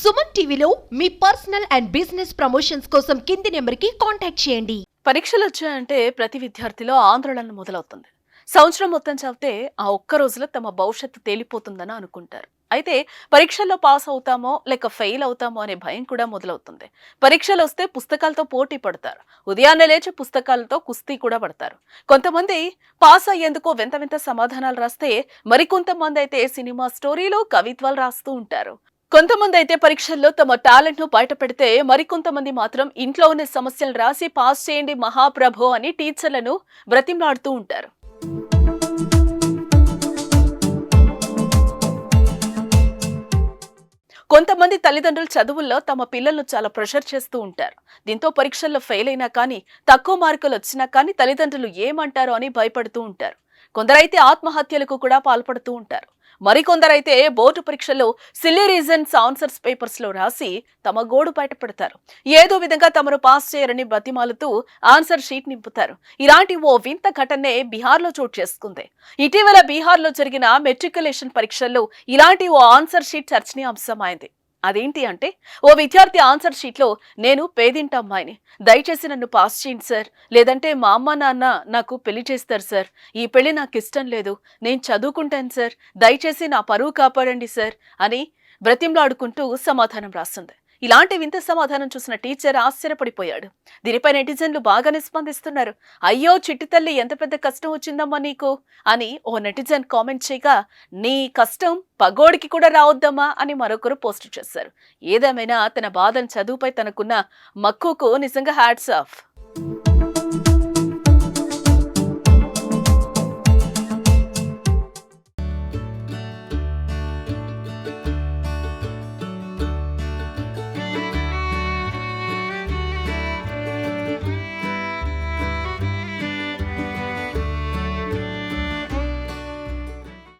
సుమన్ టీవీలో మీ personal and business promotions కోసం కింది నెంబర్కి కాంటాక్ట్ చేయండి. పరీక్షలు వచ్చాయంటే ప్రతి విద్యార్థిలో ఆందోళన మొదలవుతుంది. సంవత్సరం మొత్తం చదివితే ఆ ఒక్క రోజులో తమ భవిష్యత్తు తేలిపోతుందని అనుకుంటారు. అయితే పరీక్షల్లో పాస్ అవుతామో లేక ఫెయిల్ అవుతామో అనే భయం కూడా మొదలవుతుంది. పరీక్షలు వస్తే పుస్తకాలతో పోటీ పడతారు. ఉదయాన్నే లేచి పుస్తకాలతో కుస్తీ కూడా పడతారు. కొంతమంది పాస్ అయ్యేందుకు వింత వింత సమాధానాలు రాస్తే మరికొంతమంది అయితే సినిమా స్టోరీలు కవిత్వాలు రాస్తూ ఉంటారు. కొంతమంది అయితే పరీక్షల్లో తమ టాలెంట్ను బయట పెడితే మరికొంతమంది మాత్రం ఇంట్లో ఉన్న సమస్యలు రాసి పాస్ చేయండి మహాప్రభో అని టీచర్లను బ్రతిమలాడుతూ ఉంటారు. కొంతమంది తల్లిదండ్రులు చదువుల్లో తమ పిల్లలను చాలా ప్రెషర్ చేస్తూ ఉంటారు. దీంతో పరీక్షల్లో ఫెయిల్ అయినా కానీ తక్కువ మార్కులు వచ్చినా కానీ తల్లిదండ్రులు ఏమంటారో అని భయపడుతూ ఉంటారు. కొందరైతే ఆత్మహత్యలకు కూడా పాల్పడుతూ ఉంటారు. మరికొందరైతే బోర్డు పరీక్షల్లో సిల్లీ రీజన్స్ ఆన్సర్స్ పేపర్స్లో రాసి తమ గోడు బయటపడతారు ఏదో విధంగా తమను పాస్ చేయరని బతిమాలుతూ ఆన్సర్ షీట్ నింపుతారు. ఇలాంటి ఓ వింత ఘటనే బీహార్లో చోటు చేసుకుంది. ఇటీవల బీహార్లో జరిగిన మెట్రికులేషన్ పరీక్షల్లో ఇలాంటి ఓ ఆన్సర్ షీట్ చర్చనీయాంశమైంది. అదేంటి అంటే ఓ విద్యార్థి ఆన్సర్ షీట్లో నేను పేదింట అమ్మాయిని. దయచేసి నన్ను పాస్ చేయండి సార్. లేదంటే మా అమ్మ నాన్న నాకు పెళ్ళి చేస్తారు సార్. ఈ పెళ్ళి నాకు ఇష్టం లేదు. నేను చదువుకుంటాను సార్. దయచేసి నా పరువు కాపాడండి సార్ అని బ్రతిమ్లాడుకుంటూ సమాధానం రాస్తుంది. ఇలాంటి వింత సమాధానం చూసిన టీచర్ ఆశ్చర్యపడిపోయాడు. దీనిపై నెటిజన్లు బాగానే స్పందిస్తున్నారు అయ్యో చిట్టి తల్లి ఎంత పెద్ద కష్టం వచ్చిందమ్మా నీకు? అని ఓ నెటిజన్ కామెంట్ చేయగా నీ కష్టం పగోడికి కూడా రావద్దమ్మా అని మరొకరు పోస్ట్ చేశారు. ఏదేమైనా తన బాధను చదువుపై తనకున్న మక్కువకు నిజంగా హ్యాట్స్ ఆఫ్.